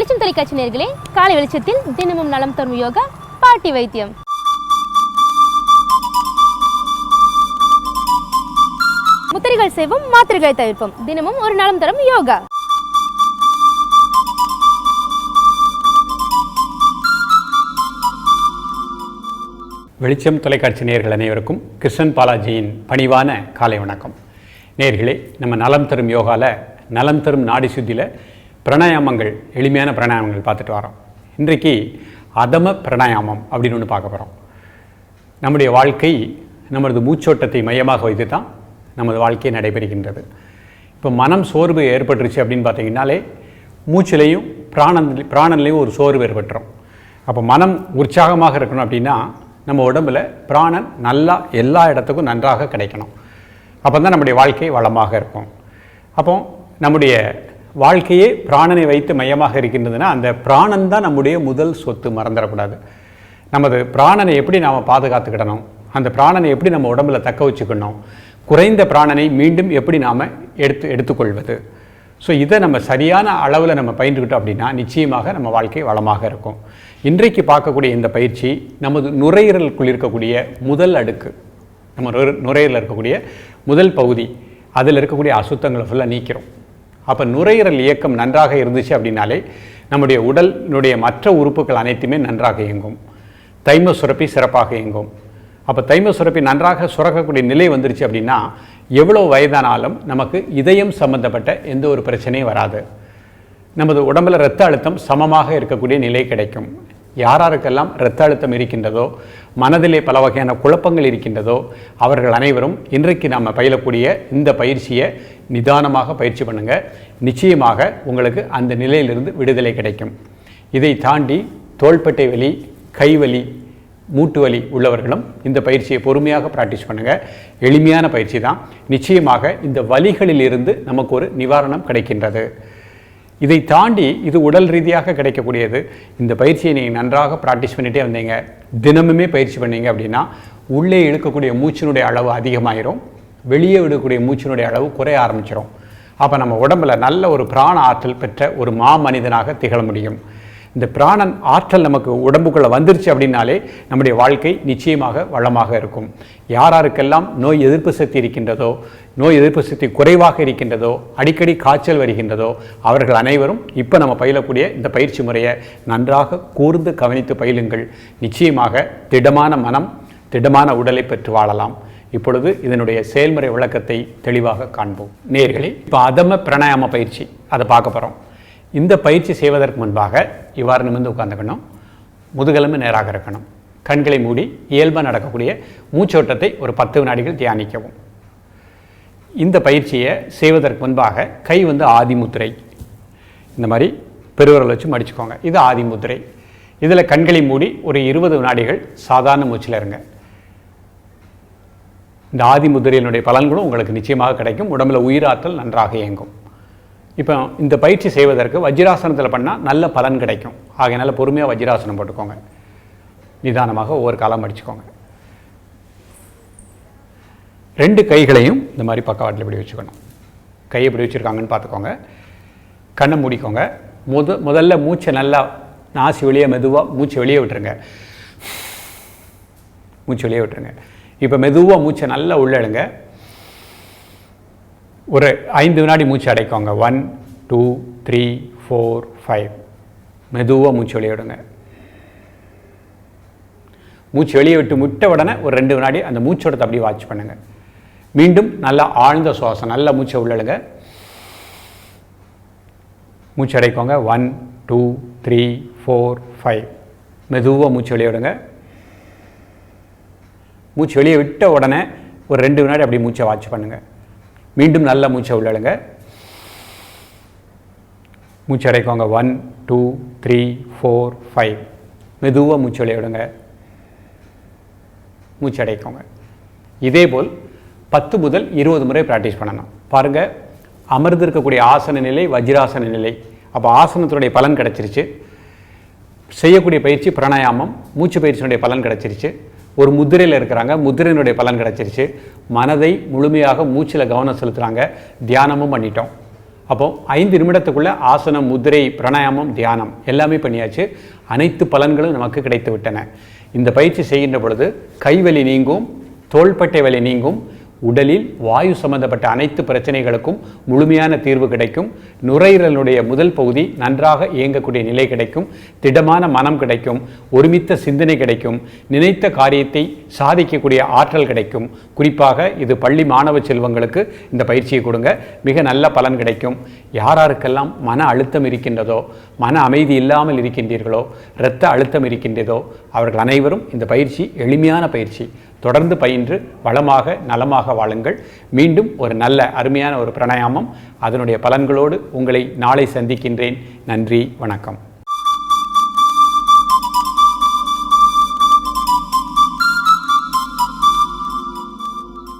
வெளிச்சம் தொலைக்காட்சி நேர்களே காலை வெளிச்சத்தில் தினமும் நலம் தரும் யோகா பாட்டி வைத்தியம். முத்திரைகள் செய்வோம் மாத்திரைகளை தவிர்ப்போம். தினமும் ஒரு நலம் தரும் யோகா. வெளிச்சம் தொலைக்காட்சி நேர்கள் அனைவருக்கும் கிருஷ்ணன் பாலாஜியின் பணிவான காலை வணக்கம். நேர்களே நம்ம நலம் தரும் யோகாவில் நலம் தரும் நாடி சுத்தியில் பிரணாயாமங்கள் எளிமையான பிரணாயாமங்கள் பார்த்துட்டு வரோம். இன்றைக்கு அதம பிரணாயாமம் அப்படின்னு ஒன்று பார்க்க போகிறோம் நம்முடைய வாழ்க்கை நமது மூச்சோட்டத்தை மையமாக வைத்து தான் நமது வாழ்க்கை நடைபெறுகின்றது. இப்போ மனம் சோர்வு ஏற்பட்டுருச்சு அப்படின்னு பார்த்தீங்கன்னாலே மூச்சிலையும் பிராணன் பிராணன்லேயும் ஒரு சோர்வு ஏற்பட்டுரும். அப்போ மனம் உற்சாகமாக இருக்கணும் அப்படின்னா நம்ம உடம்புல பிராணன் நல்லா எல்லா இடத்துக்கும் நன்றாக கிடைக்கணும். அப்போ தான் நம்முடைய வாழ்க்கை வளமாக இருக்கும். அப்போ நம்முடைய வாழ்க்கையே பிராணனை வைத்து மையமாக இருக்கின்றதுன்னா அந்த பிராணன் தான் நம்முடைய முதல் சொத்து மறந்துடக்கூடாது. நமது பிராணனை எப்படி நாம் பாதுகாத்துக்கிடணும்? அந்த பிராணனை எப்படி நம்ம உடம்புல தக்க வச்சுக்கணும்? குறைந்த பிராணனை மீண்டும் எப்படி நாம் எடுத்து எடுத்துக்கொள்வது? ஸோ இதை நம்ம சரியான அளவில் நம்ம பயின்றுக்கிட்டோம் அப்படின்னா நிச்சயமாக நம்ம வாழ்க்கை வளமாக இருக்கும். இன்றைக்கு பார்க்கக்கூடிய இந்த பயிற்சி நமது நுரையீரலுக்குள் இருக்கக்கூடிய முதல் அடுக்கு. நம்ம நுரையீரலில் இருக்கக்கூடிய முதல் பகுதி. அதில் இருக்கக்கூடிய அசுத்தங்களை ஃபுல்லாக நீக்கிறோம். அப்போ நுரையீரல் இயக்கம் நன்றாக இருந்துச்சு அப்படின்னாலே நம்முடைய உடலினுடைய மற்ற உறுப்புகள் அனைத்துமே நன்றாக இயங்கும். தைம சுரப்பி சிறப்பாக இயங்கும். அப்போ தைம சுரப்பி நன்றாக சுரக்கக்கூடிய நிலை வந்துருச்சு அப்படின்னா எவ்வளோ வயதானாலும் நமக்கு இதயம் சம்பந்தப்பட்ட எந்த ஒரு பிரச்சனையும் வராது. நமது உடம்புல இரத்த அழுத்தம் சமமாக இருக்கக்கூடிய நிலை கிடைக்கும். யாராருக்கெல்லாம் இரத்த அழுத்தம் இருக்கின்றதோ மனதிலே பல வகையான குழப்பங்கள் இருக்கின்றதோ அவர்கள் அனைவரும் இன்றைக்கு நாம் பயிலக்கூடிய இந்த பயிற்சியை நிதானமாக பயிற்சி பண்ணுங்க. நிச்சயமாக உங்களுக்கு அந்த நிலையிலிருந்து விடுதலை கிடைக்கும். இதை தாண்டி தோள்பட்டை வலி கைவலி மூட்டு வலி உள்ளவர்களும் இந்த பயிற்சியை பொறுமையாக ப்ராக்டிஸ் பண்ணுங்கள் எளிமையான பயிற்சி தான். நிச்சயமாக இந்த வலிகளிலிருந்து நமக்கு ஒரு நிவாரணம் கிடைக்கின்றது. இதை தாண்டி இது உடல் ரீதியாக கிடைக்கக்கூடியது. இந்த பயிற்சியை நீங்கள் நன்றாக ப்ராக்டிஸ் பண்ணிகிட்டே வந்தீங்க. தினமுமே பயிற்சி பண்ணீங்க அப்படின்னா உள்ளே இழுக்கக்கூடிய மூச்சினுடைய அளவு அதிகமாயிரும். வெளியே விடக்கூடிய மூச்சினுடைய அளவு குறைய ஆரம்பிச்சிடும் அப்போ நம்ம உடம்புல நல்ல ஒரு பிராண ஆற்றல் பெற்ற ஒரு மாமனிதனாக திகழ முடியும். இந்த பிராணன் ஆற்றல் நமக்கு உடம்புக்குள்ளே வந்துருச்சு அப்படின்னாலே நம்முடைய வாழ்க்கை நிச்சயமாக வளமாக இருக்கும். யாராருக்கெல்லாம் நோய் எதிர்ப்பு சக்தி இருக்கின்றதோ நோய் எதிர்ப்பு சக்தி குறைவாக இருக்கின்றதோ அடிக்கடி காய்ச்சல் வருகின்றதோ அவர்கள் அனைவரும் இப்போ நம்ம பயிலக்கூடிய இந்த பயிற்சி முறையை நன்றாக கூர்ந்து கவனித்து பயிலுங்கள். நிச்சயமாக திடமான மனம் திடமான உடலை பெற்று வாழலாம். இப்பொழுது இதனுடைய செயல்முறை விளக்கத்தை தெளிவாக காண்போம். நேர்களே இப்போ அதம பிராணாயாம பயிற்சி அதை பார்க்க போகிறோம் இந்த பயிற்சி செய்வதற்கு முன்பாக இவ்வாறு நிமிர்ந்து உட்காந்துக்கணும் முதுகெலும்பு நேராக இருக்கணும். கண்களை மூடி இயல்பாக நடக்கக்கூடிய மூச்சோட்டத்தை ஒரு பத்து வினாடிகள் தியானிக்கவும். இந்த பயிற்சியை செய்வதற்கு முன்பாக கை வந்து ஆதிமுத்திரை இந்த மாதிரி பெருவரல் வச்சு மடிச்சுக்கோங்க. இது ஆதிமுத்திரை இதில் கண்களை மூடி ஒரு இருபது வினாடிகள் சாதாரண மூச்சில் இருங்க. இந்த ஆதிமுத்திரையினுடைய பலன்களும் உங்களுக்கு நிச்சயமாக கிடைக்கும். உடம்பில் உயிராற்றல் நன்றாக இயங்கும். இப்போ இந்த பயிற்சி செய்வதற்கு வஜ்ராசனத்தில் பண்ணால் நல்ல பலன் கிடைக்கும். ஆகையினால பொறுமையாக வஜ்ராசனம் போட்டுக்கோங்க. நிதானமாக ஒவ்வொரு காலம் அடிச்சுக்கோங்க ரெண்டு கைகளையும் இந்த மாதிரி பக்கவாட்டில் இப்படி வச்சுக்கணும். கை எப்படி வச்சுருக்காங்கன்னு பார்த்துக்கோங்க. கண்ணை மூடிக்கோங்க. முத முதல்ல மூச்சை நல்லா நாசி வெளியே மெதுவாக மூச்சை வெளியே விட்டுருங்க. மூச்சு வெளியே விட்டுருங்க. இப்போ மெதுவாக மூச்சை நல்லா உள்ளழுங்க ஒரு ஐந்து வினாடி மூச்சு அடைக்கோங்க. One two three four five மெதுவாக மூச்சு வெளியே விடுங்க. மூச்சு வெளியே விட்டு முட்ட உடனே ஒரு ரெண்டு வினாடி அந்த மூச்சோடத்தை அப்படியே வாட்ச் பண்ணுங்கள் மீண்டும் நல்லா ஆழ்ந்த சுவாசம் நல்ல மூச்சை உள்ளழுங்க மூச்சு அடைக்கோங்க. One two three four five மெதுவாக மூச்சு வெளியே விடுங்க. மூச்சு வெளியே விட்ட உடனே ஒரு ரெண்டு வினாடி அப்படியே மூச்சை வாட்ச் பண்ணுங்கள் மீண்டும் நல்ல மூச்சை உள்ளழுங்க. மூச்சு அடைக்கோங்க one two three four five மெதுவாக மூச்சு விளையாடுங்க. மூச்சு அடைக்கோங்க இதேபோல் பத்து முதல் இருபது முறை ப்ராக்டிஸ் பண்ணணும். பாருங்கள் அமர்ந்திருக்கக்கூடிய ஆசன நிலை வஜ்ராசன நிலை. அப்போ ஆசனத்தினுடைய பலன் கிடச்சிருச்சு. செய்யக்கூடிய பயிற்சி பிராணாயாமம் மூச்சு பயிற்சியினுடைய பலன் கிடச்சிருச்சு. ஒரு முத்திரையில் இருக்கிறாங்க முத்திரையினுடைய பலன் கிடச்சிருச்சு. மனதை முழுமையாக மூச்சில் கவனம் செலுத்துகிறாங்க தியானமும் பண்ணிட்டோம். அப்போ ஐந்து நிமிடத்துக்குள்ள ஆசனம் முதிரை பிராணாயாமம் தியானம் எல்லாமே பண்ணியாச்சு. அனைத்து பலன்களும் நமக்கு கிடைத்து விட்டன இந்த பயிற்சி செய்கின்ற பொழுது கைவலி நீங்கும் தோள்பட்டை வலி நீங்கும் உடலில் வாயு சம்பந்தப்பட்ட அனைத்து பிரச்சனைகளுக்கும் முழுமையான தீர்வு கிடைக்கும். நுரையீரலுடைய முதல் பகுதி நன்றாக இயங்கக்கூடிய நிலை கிடைக்கும். திடமான மனம் கிடைக்கும். ஒருமித்த சிந்தனை கிடைக்கும். நினைத்த காரியத்தை சாதிக்கக்கூடிய ஆற்றல் கிடைக்கும். குறிப்பாக இது பள்ளி மாணவ செல்வங்களுக்கு இந்த பயிற்சியை கொடுங்க. மிக நல்ல பலன் கிடைக்கும். யாராருக்கெல்லாம் மன அழுத்தம் இருக்கின்றதோ மன அமைதி இல்லாமல் இருக்கின்றீர்களோ இரத்த அழுத்தம் இருக்கின்றதோ அவர்கள் அனைவரும் இந்த பயிற்சி எளிமையான பயிற்சி. தொடர்ந்து பயின்று வளமாக நலமாக வாழுங்கள். மீண்டும் ஒரு நல்ல அருமையான ஒரு பிராணாயாமம். அதனுடைய பலன்களோடு உங்களை நாளை சந்திக்கின்றேன். நன்றி வணக்கம்.